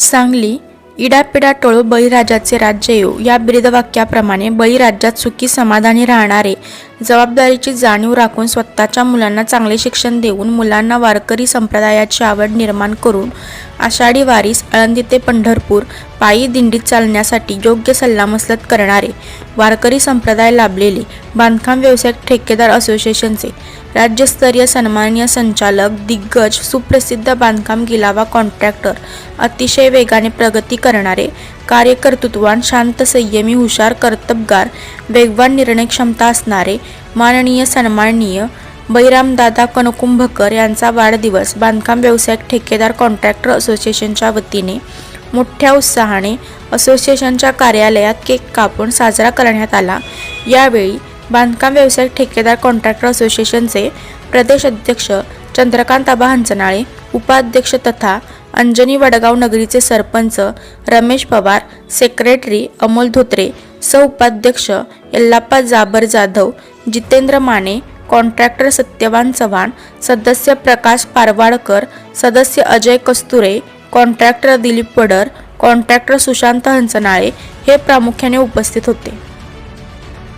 सांगली इडापिडा टोळू बळीराजाचे राज्य येऊ. या ब्रीदवाक्याप्रमाणे बळीराज्यात सुखी समाधानी राहणारे जबाबदारीची जाणीव राखून स्वतःच्या मुलांना चांगले शिक्षण देऊन मुलांना वारकरी संप्रदायाची आवड निर्माण करून आषाढी वारीस आळंदी ते पंढरपूर पायी दिंडीत चालण्यासाठी योग्य सल्लामसलत करणारे वारकरी संप्रदाय लाभलेले बांधकाम व्यावसायिक ठेकेदार असोसिएशनचे राज्यस्तरीय सन्माननीय संचालक दिग्गज सुप्रसिद्ध बांधकाम गिलावा कॉन्ट्रॅक्टर अतिशय वेगाने प्रगती करणारे कार्यकर्तृत्वान शांत संयमी हुशार कर्तबगार वेगवान निर्णय क्षमता असणारे माननीय सन्माननीय बैरामदादा कनकुंभकर यांचा वाढदिवस बांधकाम व्यावसायिक ठेकेदार कॉन्ट्रॅक्टर असोसिएशनच्या वतीने मोठ्या उत्साहाने असोसिएशनच्या कार्यालयात केक कापून साजरा करण्यात आला. यावेळी बांधकाम व्यावसायिक ठेकेदार कॉन्ट्रॅक्टर असोसिएशनचे प्रदेश अध्यक्ष चंद्रकांत आबा हंचनाळे उपाध्यक्ष तथा अंजनी वडगाव नगरीचे सरपंच रमेश पवार सेक्रेटरी अमोल धोत्रे सहउपाध्यक्ष यल्लाप्पा जाबर जाधव जितेंद्र माने कॉन्ट्रॅक्टर सत्यवान चव्हाण सदस्य प्रकाश पारवाडकर सदस्य अजय कस्तुरे कॉन्ट्रॅक्टर दिलीप पडर कॉन्ट्रॅक्टर सुशांत हंचनाळे हे प्रामुख्याने उपस्थित होते.